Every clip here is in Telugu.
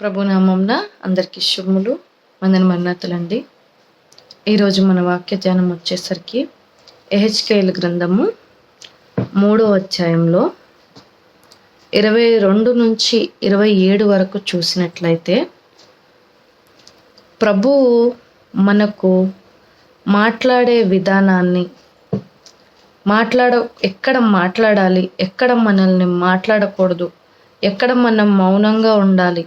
ప్రభునామంన అందరికీ శుభములు మందని మన్నతులండి ఈరోజు మన వాక్య ధ్యానం వచ్చేసరికి ఎహెచ్కేఎల్ గ్రంథము మూడో అధ్యాయంలో ఇరవై రెండు నుంచి ఇరవై ఏడు వరకు చూసినట్లయితే ప్రభువు మనకు మాట్లాడే విధానాన్ని మాట్లాడ ఎక్కడ మాట్లాడాలి ఎక్కడ మనల్ని మాట్లాడకూడదు ఎక్కడ మనం మౌనంగా ఉండాలి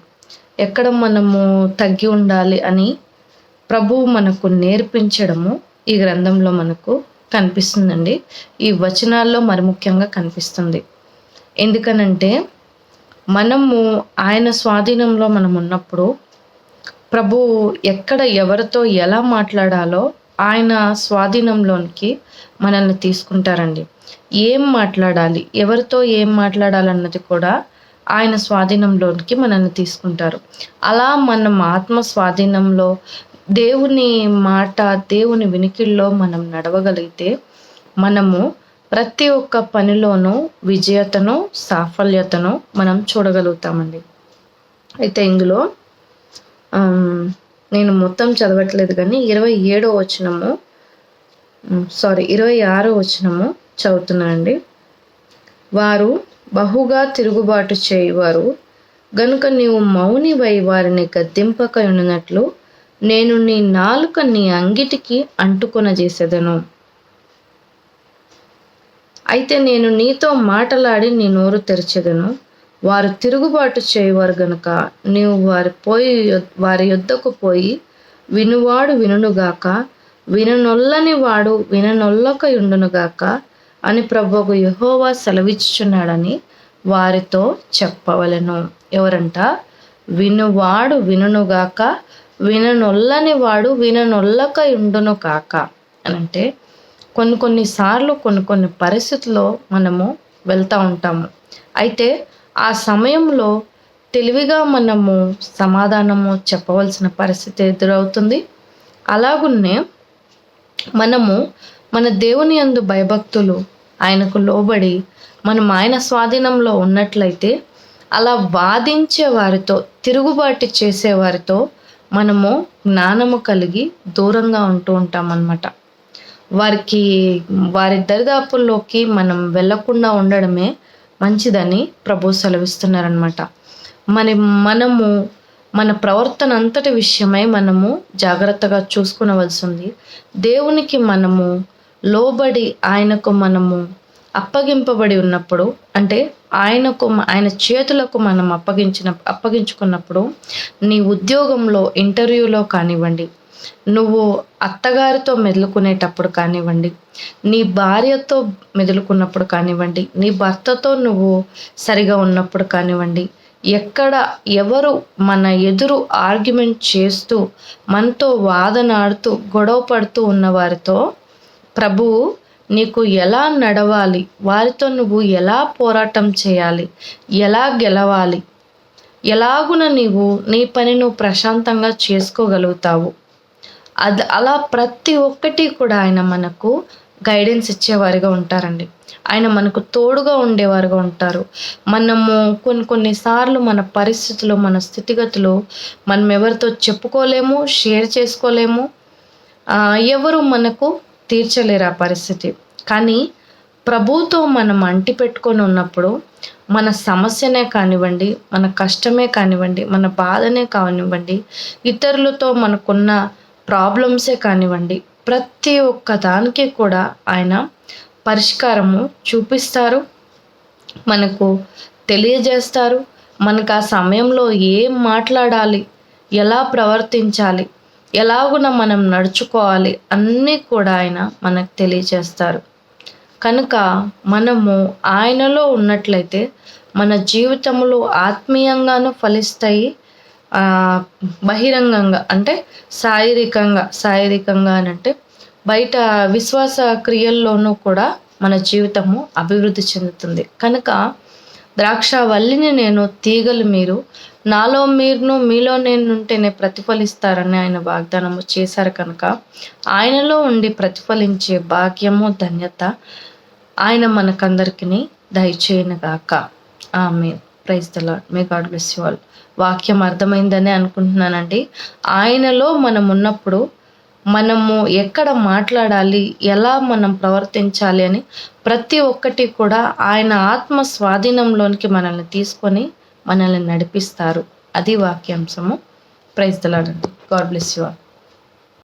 ఎక్కడ మనము తగ్గి ఉండాలి అని ప్రభువు మనకు నేర్పించడము ఈ గ్రంథంలో మనకు కనిపిస్తుందండి. ఈ వచనాల్లో మరి ముఖ్యంగా కనిపిస్తుంది. ఎందుకనంటే మనము ఆయన స్వాధీనంలో మనం ఉన్నప్పుడు ప్రభు ఎక్కడ ఎవరితో ఎలా మాట్లాడాలో ఆయన స్వాధీనంలోనికి మనల్ని తీసుకుంటారండి. ఏం మాట్లాడాలి? ఎవరితో ఏం మాట్లాడాలన్నది కూడా ఆయన స్వాధీనంలోనికి మనల్ని తీసుకుంటారు. అలా మనం ఆత్మ స్వాధీనంలో దేవుని మాట దేవుని వినికిల్లో మనం నడవగలిగితే మనము ప్రతి ఒక్క పనిలోనూ విజయతను సాఫల్యతను మనం చూడగలుగుతామండి. అయితే ఇందులో నేను మొత్తం చదవట్లేదు కానీ ఇరవై ఏడో వచనము సారీ ఇరవై ఆరో వచనము చదువుతున్నానండి. వారు బహుగా తిరుగుబాటు చేయువారు. గనుక నీవు మౌనివై వారిని గద్దింపక నేను నీ నాలుక నీ అంగిటికి అంటుకొనజేసేదను. అయితే నేను నీతో మాటలాడి నీ నోరు తెరిచెదను. వారు తిరుగుబాటు చేయవారు గనుక నీవు వారి పోయి వారి యొద్దకు పోయి వినువాడు వినుగాక విననొల్లని వాడు విననొల్లకయుండునుగాక గాక అని ప్రభువు యహోవా సెలవిచ్చుచున్నాడని వారితో చెప్పవలను. ఎవరంట? వినువాడు వినుగాక విననొల్లని వాడు విననొల్లక ఉండును కాక. అని అంటే కొన్ని కొన్నిసార్లు కొన్ని కొన్ని పరిస్థితుల్లో మనము వెళ్తూ ఉంటాము. అయితే ఆ సమయంలో తెలివిగా మనము సమాధానము చెప్పవలసిన పరిస్థితి ఎదురవుతుంది. అలాగున్నే మనము మన దేవుని అందు భయభక్తులు ఆయనకు లోబడి మనం ఆయన స్వాధీనంలో ఉన్నట్లయితే అలా వాదించే వారితో తిరుగుబాటు చేసేవారితో మనము జ్ఞానము కలిగి దూరంగా ఉంటూ ఉంటామన్నమాట. వారికి వారి దరిదాపుల్లోకి మనం వెళ్ళకుండా ఉండడమే మంచిదని ప్రభు సెలవిస్తున్నారనమాట మరి మనము మన ప్రవర్తన అంతటి విషయమై మనము జాగ్రత్తగా చూసుకునవలసి ఉంది. దేవునికి మనము లోబడి ఆయనకు మనము అప్పగింపబడి ఉన్నప్పుడు అంటే ఆయనకు ఆయన చేతులకు మనం అప్పగించిన అప్పగించుకున్నప్పుడు నీ ఉద్యోగంలో ఇంటర్వ్యూలో కానివ్వండి నువ్వు అత్తగారితో మెదులుకునేటప్పుడు కానివ్వండి నీ భార్యతో మెదులుకున్నప్పుడు కానివ్వండి నీ భర్తతో నువ్వు సరిగా ఉన్నప్పుడు కానివ్వండి ఎక్కడ ఎవరు మన ఎదురు ఆర్గ్యుమెంట్ చేస్తూ మనతో వాదనాడుతూ గొడవ పడుతూ ఉన్న వారితో ప్రభువు నీకు ఎలా నడవాలి? వారితో నువ్వు ఎలా పోరాటం చేయాలి? ఎలా గెలవాలి? ఎలాగున నీవు నీ పని నువ్వు ప్రశాంతంగా చేసుకోగలుగుతావు? అది అలా ప్రతి ఒక్కటి కూడా ఆయన మనకు గైడెన్స్ ఇచ్చేవారిగా ఉంటారండి. ఆయన మనకు తోడుగా ఉండేవారుగా ఉంటారు. మనము కొన్ని కొన్నిసార్లు మన పరిస్థితులు మన స్థితిగతులు మనం ఎవరితో చెప్పుకోలేము షేర్ చేసుకోలేము. ఎవరు మనకు తీర్చలేరు ఆ పరిస్థితి. కానీ ప్రభుతో మనం అంటి పెట్టుకొని ఉన్నప్పుడు మన సమస్యనే కానివ్వండి మన కష్టమే కానివ్వండి మన బాధనే కానివ్వండి ఇతరులతో మనకున్న ప్రాబ్లమ్సే కానివ్వండి ప్రతి ఒక్క దానికి కూడా ఆయన పరిష్కారము చూపిస్తారు మనకు తెలియజేస్తారు మనకు ఆ సమయంలో ఏం మాట్లాడాలి ఎలా ప్రవర్తించాలి ఎలాగున మనం నడుచుకోవాలి అన్నీ కూడా ఆయన మనకు తెలియజేస్తారు కనుక మనము ఆయనలో ఉన్నట్లయితే మన జీవితంలో ఆత్మీయంగాను ఫలిస్తాయి బహిరంగంగా అంటే శారీరకంగా శారీరకంగా అని అంటే బయట విశ్వాస క్రియల్లోనూ కూడా మన జీవితము అభివృద్ధి చెందుతుంది. కనుక ద్రాక్ష వల్లిని నేను తీగలు మీరు. నాలో మీరును మీలో నేను ఉంటేనే ప్రతిఫలిస్తారని ఆయన వాగ్దానము చేశారు కనుక ఆయనలో ఉండి ప్రతిఫలించే భాగ్యము ధన్యత ఆయన మనకందరికీ దయచేయనుగాక ఆమె praise the Lord may God bless you all వాక్యం అర్థమైందని అనుకుంటున్నానండి. ఆయనలో మనం ఉన్నప్పుడు మనము ఎక్కడ మాట్లాడాలి ఎలా మనం ప్రవర్తించాలి అని ప్రతి ఒక్కటి కూడా ఆయన ఆత్మ స్వాధీనంలోనికి మనల్ని తీసుకొని మనల్ని నడిపిస్తారు. అది వాక్యాంశము. Praise the God bless you all.